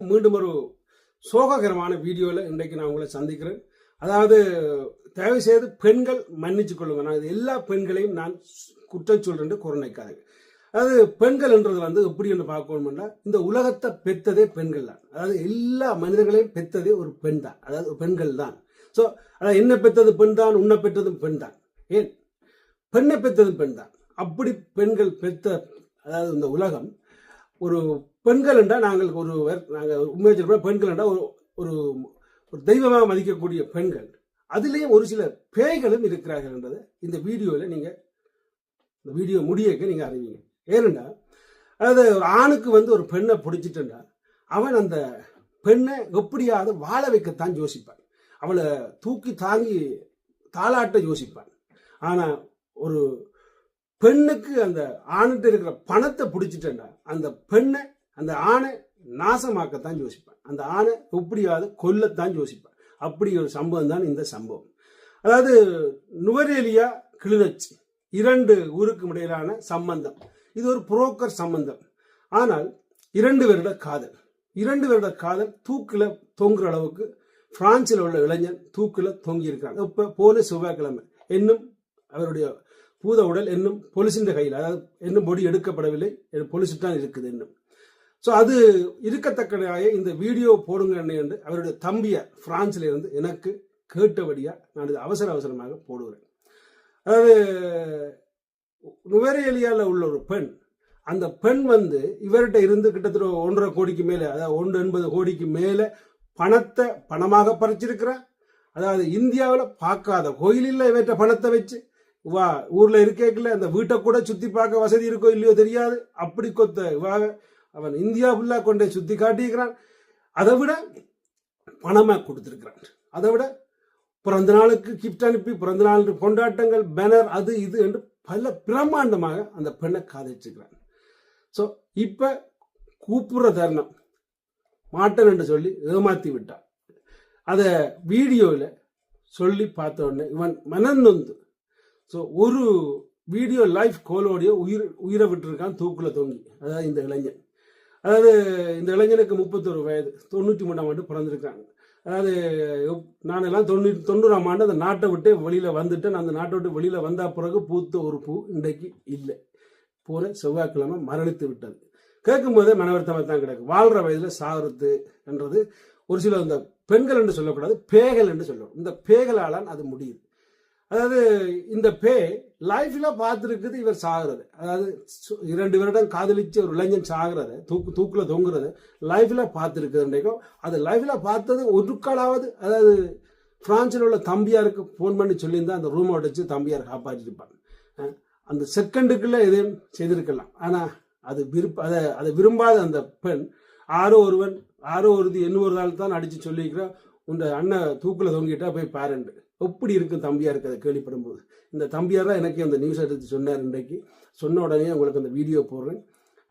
மீண்டும் ஒரு சோககரமான வீடியோவில் இன்றைக்கு நான் உங்களை சந்திக்கிறேன். அதாவது தயவு செய்து பெண்கள் மன்னிச்சு கொள்ளுங்க. நான் இது எல்லா பெண்களையும் நான் குற்றம் சொல்றேன் குரணைக்காதங்க. அதாவது பெண்கள் என்றது வந்து எப்படி என்று பார்க்கணும்னா இந்த உலகத்தை பெத்ததே பெண்கள் தான். அதாவது எல்லா மனிதர்களையும் பெத்ததே ஒரு பெண் தான். அதாவது பெண்கள் தான். ஸோ அதாவது என்ன பெற்றது பெண் தான் உன்னை பெற்றதும் பெண் தான். ஏன்? பெண்ணை பெற்றதும் பெண் தான். அப்படி பெண்கள் பெத்த அதாவது இந்த உலகம் ஒரு பெண்கள் என்றால் நாங்கள் ஒரு நாங்கள் உண்மையை சொல்ல பெண்கள் என்றால் ஒரு ஒரு ஒரு தெய்வமாக மதிக்கக்கூடிய பெண்கள். அதுலேயும் ஒரு சில பேய்களும் இருக்கிறார்கள் என்றதை இந்த வீடியோவில் நீங்கள் இந்த வீடியோ முடியக்க நீங்கள் அறிவீங்க. ஏனென்றால் அதாவது ஒரு ஆணுக்கு வந்து ஒரு பெண்ணை பிடிச்சிட்டுண்டா அவன் அந்த பெண்ணை எப்படியாவது வாழ வைக்கத்தான் யோசிப்பான். அவளை தூக்கி தாங்கி தாளாட்ட யோசிப்பான். ஆனால் ஒரு பெண்ணுக்கு அந்த ஆணுகிட்ட இருக்கிற பணத்தை பிடிச்சிட்டா அந்த பெண்ணை அந்த ஆணை நாசமாக்கத்தான் யோசிப்பேன். அந்த ஆணை எப்படியாவது கொல்லத்தான் யோசிப்பேன். அப்படி ஒரு சம்பவம் தான் இந்த சம்பவம். அதாவது நுவரேலியா கிளிநொச்சி இரண்டு ஊருக்கு இடையிலான சம்பந்தம். இது ஒரு புரோக்கர் சம்பந்தம். ஆனால் இரண்டு வருட காதல். இரண்டு வருட காதல் தூக்கில் தொங்குற அளவுக்கு பிரான்சில் உள்ள இளைஞன் தூக்கில் தொங்கியிருக்கிறாங்க இப்போ போன செவ்வாய்க்கிழமை. இன்னும் அவருடைய பூத உடல் இன்னும் பொலிசின் கையில் அதாவது இன்னும் பொடி எடுக்கப்படவில்லை. பொலிசு தான் இருக்குது இன்னும். ஸோ அது இருக்கத்தக்கதாக இந்த வீடியோ போடுங்க என்று அவருடைய தம்பியார் பிரான்சில் இருந்து எனக்கு கேட்டபடியாக நான் இது அவசர அவசரமாக போடுகிறேன். அதாவது நுவரேலியாவில் உள்ள ஒரு பெண் அந்த பெண் வந்து இவர்கிட்ட இருந்து கிட்டத்தட்ட ஒன்றரை கோடிக்கு மேலே அதாவது ஒன்று எண்பது கோடிக்கு மேலே பணத்தை பணமாக பறிச்சிருக்கிறார் அதாவது இந்தியாவில் பார்க்காத கோயிலில் இவர்கிட்ட பணத்தை வச்சு. வா ஊரில் இருக்கேக்கில் அந்த வீட்டை கூட சுற்றி பார்க்க வசதி இருக்கோ இல்லையோ தெரியாது. அப்படி கொத்த இவாக அவன் இந்தியா ஃபுல்லாக கொண்டே சுற்றி காட்டியிருக்கிறான். அதை விட பணமாக கொடுத்துருக்கிறான். அதை விட பிறந்த நாளுக்கு கிஃப்ட் அனுப்பி பிறந்த நாள் கொண்டாட்டங்கள் பேனர் அது இது என்று பல பிரம்மாண்டமாக அந்த பெண்ணை காதலிச்சிருக்கிறான். ஸோ இப்போ கூப்பிடுற தருணம். மாட்டன் என்று சொல்லி ஏமாத்தி விட்டான். அதை வீடியோவில் சொல்லி பார்த்த உடனே இவன் மனநொந்து ஸோ ஒரு வீடியோ லைஃப் கோலோடைய உயிர் உயிரை விட்டுருக்கான் தூக்குல தொங்கி. அதாவது இந்த இளைஞன். அதாவது இந்த இளைஞனுக்கு முப்பத்தொரு வயது தொண்ணூற்றி மூணாம் ஆண்டு பிறந்திருக்காங்க. அதாவது நானெல்லாம் தொண்ணூற்றி தொண்ணூறாம் ஆண்டு அந்த நாட்டை விட்டு வெளியில் வந்துட்டேன். அந்த நாட்டை விட்டு வெளியில் வந்த பிறகு பூத்த ஒரு பூ இன்றைக்கு இல்லை. பூரை செவ்வாய்க்கிழமை மரணித்து விட்டது. கேட்கும்போதே மனவர்த்தமாக தான் கிடக்கு. வாழ்கிற வயதில் சாகிறது என்றது ஒரு சில இந்த பெண்கள் என்று சொல்லக்கூடாது பேகல் என்று சொல்லணும். இந்த பேய்களால் அது முடியுது. அதாவது இந்த பே லைஃப்ல பார்த்துருக்குது இவர் சாகுறது. அதாவது இரண்டு வருடம் காதலிச்சு ஒரு இளைஞன் சாகுறது தூக்கு தூக்குல தொங்குறது லைஃப்ல பார்த்துருக்குதுன்றைக்கும் அது லைஃப்ல பார்த்தது ஒரு காலாவது அதாவது பிரான்சில் உள்ள தம்பியாருக்கு ஃபோன் பண்ணி சொல்லியிருந்தா அந்த ரூமை உடைச்சு தம்பியார் காப்பாற்றிருப்பாங்க அந்த செகண்டுக்குள்ள எதையும் செய்திருக்கலாம். ஆனால் அது விருப்ப அதை அதை விரும்பாத அந்த பெண் ஆரோ ஒருவன் ஆரோ ஒருது எண்ணுவதால் தான் அடித்து சொல்லியிருக்கிறா உன் அண்ணன் தூக்கில் தொங்கிட்டா போய் பாருண்டு எப்படி இருக்கும் தம்பியாக இருக்கு அதை கேள்விப்படும் போது இந்த தம்பியார் தான் எனக்கு அந்த நியூஸ் எடுத்து சொன்னார் இன்றைக்கு. சொன்ன உடனே உங்களுக்கு அந்த வீடியோ போடுறேன்.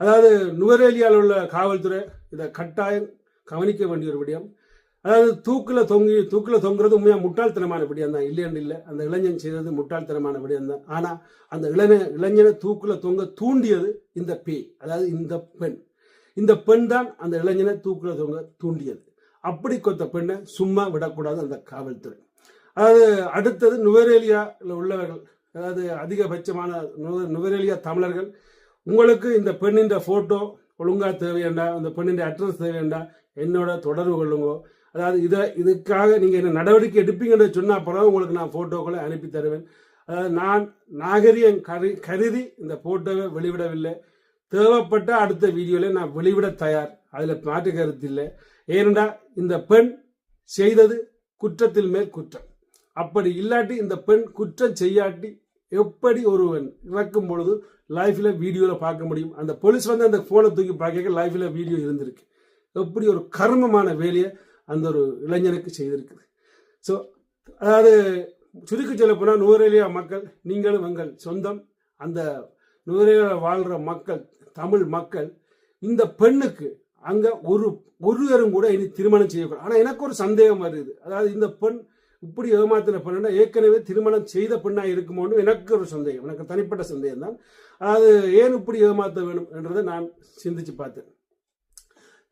அதாவது நுவரேலியாவில் உள்ள காவல்துறை இதை கட்டாயம் கவனிக்க வேண்டிய ஒரு விடயம். அதாவது தூக்கில் தொங்கி தூக்கில் தொங்குறது உண்மையாக முட்டாள்தனமான விடயம் தான். இல்லைன்னு இல்லை. அந்த இளைஞன் செய்தது முட்டாள்தனமான விடயம் தான். ஆனால் அந்த இளைஞ இளைஞனை தூக்கில் தொங்க தூண்டியது இந்த பே அதாவது இந்த பெண். இந்த பெண் தான் அந்த இளைஞனை தூக்கில் தொங்க தூண்டியது. அப்படி கொத்த பெண்ணை சும்மா விடக்கூடாது அந்த காவல்துறை. அதாவது அடுத்தது நுவரேலியாவில் உள்ளவர்கள் அதாவது அதிகபட்சமான நுவரேலியா தமிழர்கள். உங்களுக்கு இந்த பெண்ணின் ஃபோட்டோ ஒழுங்காக தேவையாண்டா? அந்த பெண்ணின் அட்ரஸ் தேவையாண்டா? என்னோட தொடர்பு கொள்ளுங்க. அதாவது இதை இதுக்காக நீங்கள் என்ன நடவடிக்கை எடுப்பீங்கன்னு சொன்னால் பிறகு உங்களுக்கு நான் ஃபோட்டோக்களை அனுப்பி தருவேன். அதாவது நான் நாகரிகம் கரு கருதி இந்த ஃபோட்டோவை வெளிவிடவில்லை. தேவைப்பட்ட அடுத்த வீடியோவில் நான் வெளிவிட தயார். அதில் மாற்று கருத்து இல்லை. ஏனென்றா இந்த பெண் செய்தது குற்றத்தில் மேல் குற்றம். அப்படி இல்லாட்டி இந்த பெண் குற்றம் செய்யாட்டி எப்படி ஒருவன் இறக்கும் பொழுது லைஃப்ல வீடியோவில் பார்க்க முடியும்? அந்த போலீஸ் வந்து அந்த போனை தூக்கி பார்க்க லைஃப்ல வீடியோ இருந்திருக்கு. எப்படி ஒரு கர்மமான வேலையை அந்த ஒரு இளைஞனுக்கு செய்திருக்குது. ஸோ அதாவது சுருக்கி சொல்ல போனால் நுவரேலியா மக்கள் நீங்களும் எங்கள் சொந்தம் அந்த நுவரேலியா வாழ்கிற மக்கள் தமிழ் மக்கள் இந்த பெண்ணுக்கு அங்கே ஒரு ஒருவரும் கூட இனி திருமணம் செய்யக்கூடாது. ஆனால் எனக்கு ஒரு சந்தேகம் வருது. அதாவது இந்த பெண் இப்படி ஏமாத்தின பெண்ணா ஏற்கனவே திருமணம் செய்த பெண்ணா இருக்குமோன்னு எனக்கு ஒரு சந்தேகம். எனக்கு தனிப்பட்ட சந்தேகம் தான் அது ஏன் இப்படி ஏமாற்ற வேணும் என்றதை நான் சிந்திச்சு பார்த்தேன்.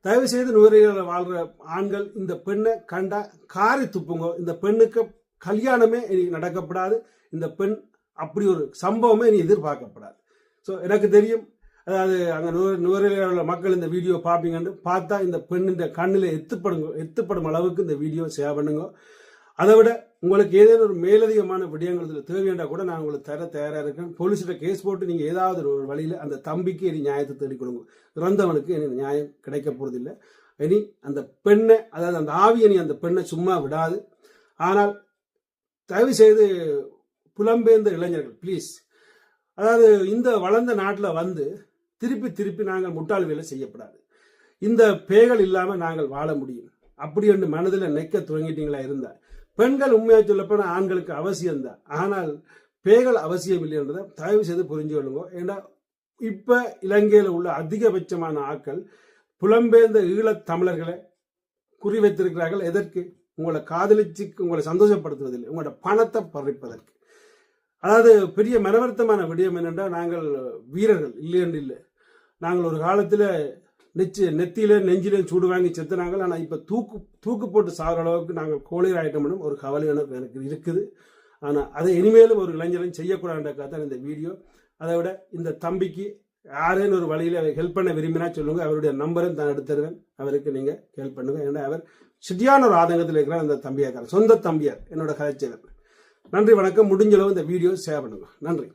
தயவு செய்து நுவரையில் வாழ்ற ஆண்கள் இந்த பெண்ணை கண்டா காரி துப்புங்க. இந்த பெண்ணுக்கு கல்யாணமே இனி நடக்கப்படாது. இந்த பெண் அப்படி ஒரு சம்பவமே இனி எதிர்பார்க்கப்படாது. ஸோ எனக்கு தெரியும் அதாவது அங்கே நுவரையில் உள்ள மக்கள் இந்த வீடியோ பார்ப்பீங்கன்னு பார்த்தா இந்த பெண்ணின் கண்ணில் எத்துப்படுங்க எத்துப்படும் அளவுக்கு இந்த வீடியோ ஷேர் பண்ணுங்க. அதை விட உங்களுக்கு ஏதேனும் ஒரு மேலதிகமான விடயங்கள் இதில் தேவையாண்டா கூட நான் உங்களுக்கு தர தயாராக இருக்கேன். போலீஸ்கிட்ட கேஸ் போட்டு நீங்கள் ஏதாவது ஒரு வழியில் அந்த தம்பிக்கு இனி நியாயத்தை தேடி கொடுங்க. இறந்தவனுக்கு இனி நியாயம் கிடைக்க போகிறதில்லை இனி அந்த பெண்ணை அதாவது அந்த ஆவி நீ அந்த பெண்ணை சும்மா விடாது. ஆனால் தயவு செய்து புலம்பெயர்ந்த இளைஞர்கள் ப்ளீஸ் அதாவது இந்த வளர்ந்த நாட்டில் வந்து திருப்பி திருப்பி நாங்கள் முட்டாள் வேலை செய்யப்படாது. இந்த பேய்கள் இல்லாமல் நாங்கள் வாழ முடியும். அப்படி என்று மனதில் நெக்க துவங்கிட்டீங்களா இருந்தால். பெண்கள் உண்மையாக சொல்லப்போனால் ஆண்களுக்கு அவசியம்தான் ஆனால் பேய்கள் அவசியம் இல்லைன்றதை தயவு செய்து புரிஞ்சு கொள்ளுங்க. ஏன்னா இப்போ இலங்கையில் உள்ள அதிகபட்சமான ஆட்கள் புலம்பெயர்ந்த ஈழத் தமிழர்களை குறிவைத்திருக்கிறார்கள். எதற்கு? உங்களை காதலிச்சு உங்களை சந்தோஷப்படுத்துவதில்லை. உங்களோட பணத்தை பறிப்பதற்கு. அதாவது பெரிய மனவருத்தமான விடயம் என்னென்றால் நாங்கள் வீரர்கள். இல்லை என்று இல்லை. நாங்கள் ஒரு காலத்தில் நெச்சு நெத்தியில நெஞ்சில சூடு வாங்கி செத்துனாங்க. ஆனால் இப்போ தூக்கு தூக்கு போட்டு சாகிற அளவுக்கு நாங்கள் கோழியர் ஆயிட்டோம்னு ஒரு கவலை எனக்கு எனக்கு இருக்குது. ஆனால் அதை இனிமேலும் ஒரு இளைஞரும் செய்யக்கூடாதுன்றக்காக தான் இந்த வீடியோ. அதை விட இந்த தம்பிக்கு யாரேன்னு ஒரு வழியில் அவர் ஹெல்ப் பண்ண விரும்பினா சொல்லுங்க. அவருடைய நம்பரும் தான் எடுத்துருவேன் அவருக்கு நீங்கள் ஹெல்ப் பண்ணுங்க. ஏன்னா அவர் சிட்டியான ஒரு ஆதங்கத்தில் இருக்கிறார் அந்த தம்பியாக்காரர் சொந்த தம்பியார். என்னோட கதைச்சவர் நன்றி வணக்கம். முடிஞ்சளவு இந்த வீடியோ ஷேர் பண்ணுங்க. நன்றி.